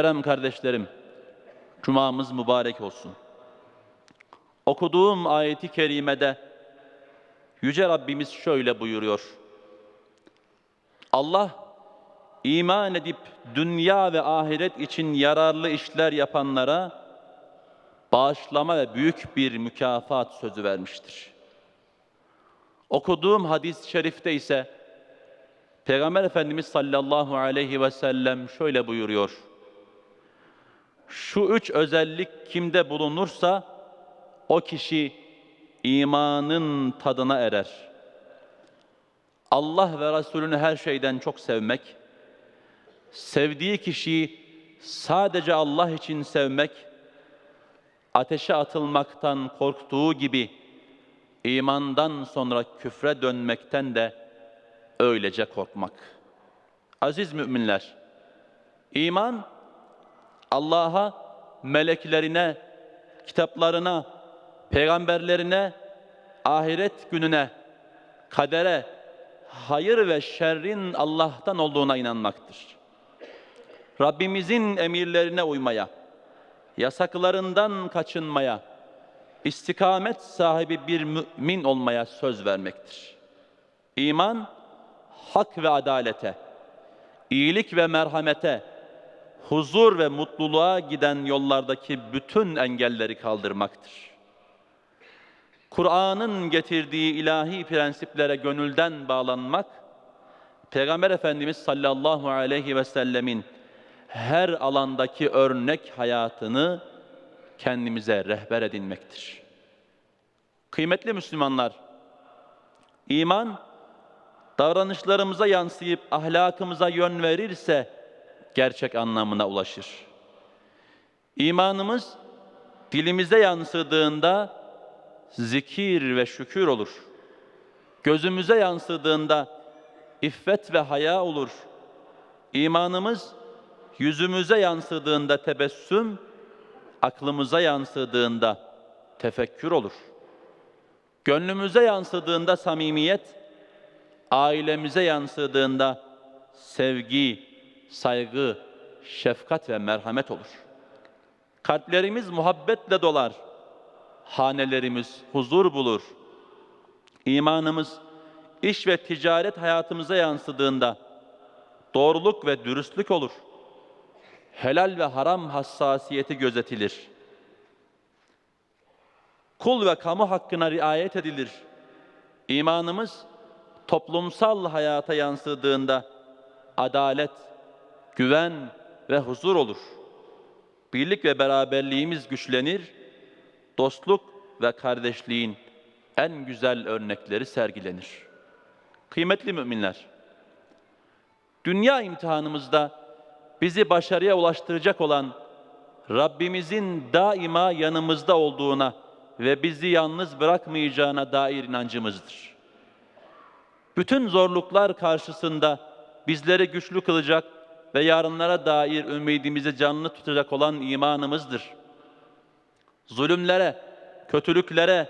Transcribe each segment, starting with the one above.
Muhterem kardeşlerim, Cumamız mübarek olsun. Okuduğum ayeti kerimede Yüce Rabbimiz şöyle buyuruyor. Allah iman edip dünya ve ahiret için yararlı işler yapanlara bağışlama ve büyük bir mükafat sözü vermiştir. Okuduğum hadis-i şerifte ise Peygamber Efendimiz sallallahu aleyhi ve sellem şöyle buyuruyor. Şu üç özellik kimde bulunursa o kişi imanın tadına erer. Allah ve Resulünü her şeyden çok sevmek, sevdiği kişiyi sadece Allah için sevmek, ateşe atılmaktan korktuğu gibi imandan sonra küfre dönmekten de öylece korkmak. Aziz müminler, iman Allah'a, meleklerine, kitaplarına, peygamberlerine, ahiret gününe, kadere, hayır ve şerrin Allah'tan olduğuna inanmaktır. Rabbimizin emirlerine uymaya, yasaklarından kaçınmaya, istikamet sahibi bir mümin olmaya söz vermektir. İman, hak ve adalete, iyilik ve merhamete, huzur ve mutluluğa giden yollardaki bütün engelleri kaldırmaktır. Kur'an'ın getirdiği ilahi prensiplere gönülden bağlanmak, Peygamber Efendimiz sallallahu aleyhi ve sellemin her alandaki örnek hayatını kendimize rehber edinmektir. Kıymetli Müslümanlar, iman davranışlarımıza yansıyıp ahlakımıza yön verirse gerçek anlamına ulaşır. İmanımız dilimize yansıdığında zikir ve şükür olur. Gözümüze yansıdığında iffet ve haya olur. İmanımız yüzümüze yansıdığında tebessüm, aklımıza yansıdığında tefekkür olur. Gönlümüze yansıdığında samimiyet, ailemize yansıdığında sevgi, saygı, şefkat ve merhamet olur. Kalplerimiz muhabbetle dolar. Hanelerimiz huzur bulur. İmanımız iş ve ticaret hayatımıza yansıdığında doğruluk ve dürüstlük olur. Helal ve haram hassasiyeti gözetilir. Kul ve kamu hakkına riayet edilir. İmanımız toplumsal hayata yansıdığında adalet, güven ve huzur olur. Birlik ve beraberliğimiz güçlenir, dostluk ve kardeşliğin en güzel örnekleri sergilenir. Kıymetli müminler, dünya imtihanımızda bizi başarıya ulaştıracak olan Rabbimizin daima yanımızda olduğuna ve bizi yalnız bırakmayacağına dair inancımızdır. Bütün zorluklar karşısında bizleri güçlü kılacak ve yarınlara dair ümidimizi canlı tutacak olan imanımızdır. Zulümlere, kötülüklere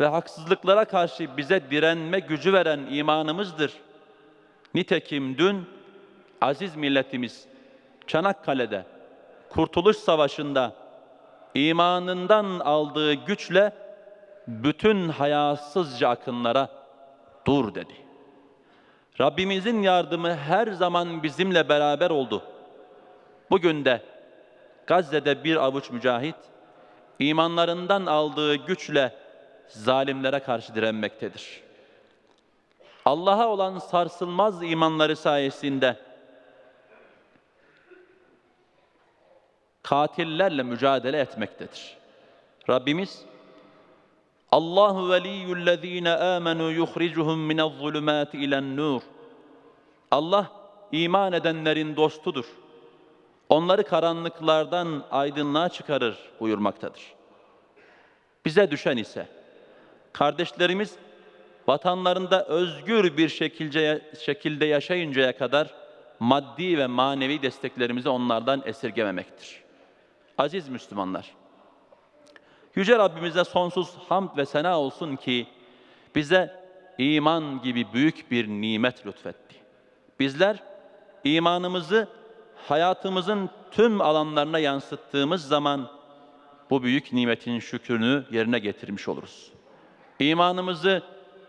ve haksızlıklara karşı bize direnme gücü veren imanımızdır. Nitekim dün aziz milletimiz Çanakkale'de Kurtuluş Savaşı'nda imanından aldığı güçle bütün hayasızca akınlara dur dedi. Rabbimizin yardımı her zaman bizimle beraber oldu. Bugün de Gazze'de bir avuç mücahit imanlarından aldığı güçle zalimlere karşı direnmektedir. Allah'a olan sarsılmaz imanları sayesinde katillerle mücadele etmektedir. Rabbimiz Allahu veliyyullezine amenu yuhricuhum minez-zulumati ilen-nur. Allah iman edenlerin dostudur. Onları karanlıklardan aydınlığa çıkarır buyurmaktadır. Bize düşen ise kardeşlerimiz vatanlarında özgür bir şekilde, şekilde yaşayıncaya kadar maddi ve manevi desteklerimizi onlardan esirgememektir. Aziz Müslümanlar, Yüce Rabbimize sonsuz hamd ve sena olsun ki bize iman gibi büyük bir nimet lütfetti. Bizler imanımızı hayatımızın tüm alanlarına yansıttığımız zaman bu büyük nimetin şükrünü yerine getirmiş oluruz. İmanımızı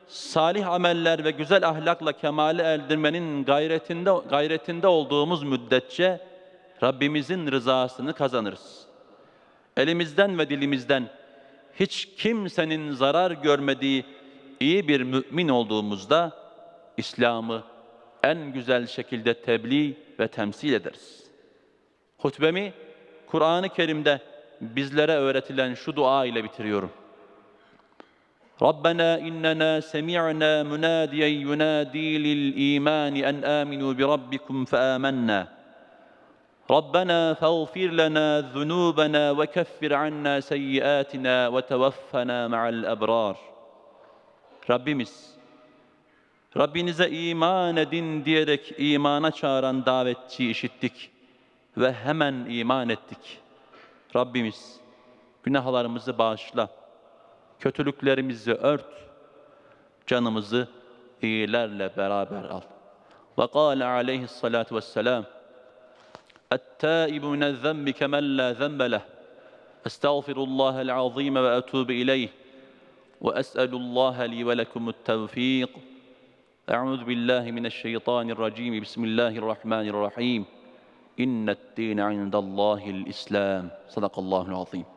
salih ameller ve güzel ahlakla kemale erdirmenin gayretinde gayretinde olduğumuz müddetçe Rabbimizin rızasını kazanırız elimizden ve dilimizden hiç kimsenin zarar görmediği iyi bir mümin olduğumuzda İslam'ı en güzel şekilde tebliğ ve temsil ederiz. Hutbemi Kur'an-ı Kerim'de bizlere öğretilen şu dua ile bitiriyorum. Rabbena innena semi'na munadiyen yunadi lil iman en aminu bi rabbikum fa amanna. ربنا فاغفر لنا ذنوبنا وكفر عنا سيئاتنا وتوفنا مع الأبرار Rabbimiz, Rabbinize iman edin diyerek imana çağıran davetçiyi işittik ve hemen iman ettik. Rabbimiz, günahlarımızı bağışla, kötülüklerimizi ört, canımızı iyilerle beraber al. Ve kâle aleyhissalâtu vesselâm, التائب من الذنب كمن لا ذنب له. أستغفر الله العظيم وأتوب إليه. وأسأل الله لي ولكم التوفيق. أعوذ بالله من الشيطان الرجيم. بسم الله الرحمن الرحيم. إن الدين عند الله الإسلام. صدق الله العظيم.